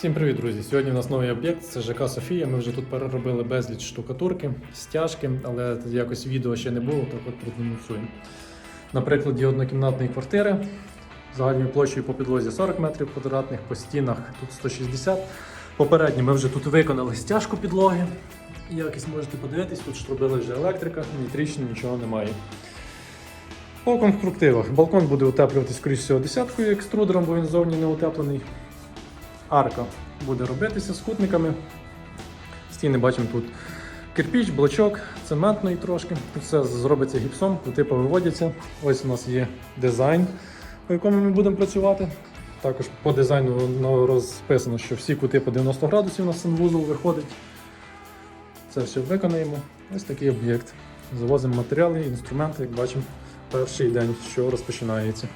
Всім привіт, друзі! Сьогодні у нас новий об'єкт, це ЖК Софія. Ми вже тут переробили безліч штукатурки, стяжки, але якось відео ще не було, так от продемонструємо. На прикладі однокімнатної квартири загальною площею по підлозі 40 метрів квадратних, по стінах тут 160. Попередньо ми вже тут виконали стяжку підлоги. Якось можете подивитись, тут ж робили вже електрика, ні нічого немає. По конструктивах. Балкон буде утеплюватись, скоріш всього, десяткою екструдером, бо він зовні не утеплений. Арка буде робитися з кутниками. Стіни бачимо тут кирпіч, блочок, цементний трошки. Тут все зробиться гіпсом, кути повиводяться. Ось у нас є дизайн, по якому ми будемо працювати. Також по дизайну розписано, що всі кути по 90 градусів на санвузол виходить. Це все виконаємо. Ось такий об'єкт. Завозимо матеріали, інструменти, як бачимо, перший день, що розпочинається.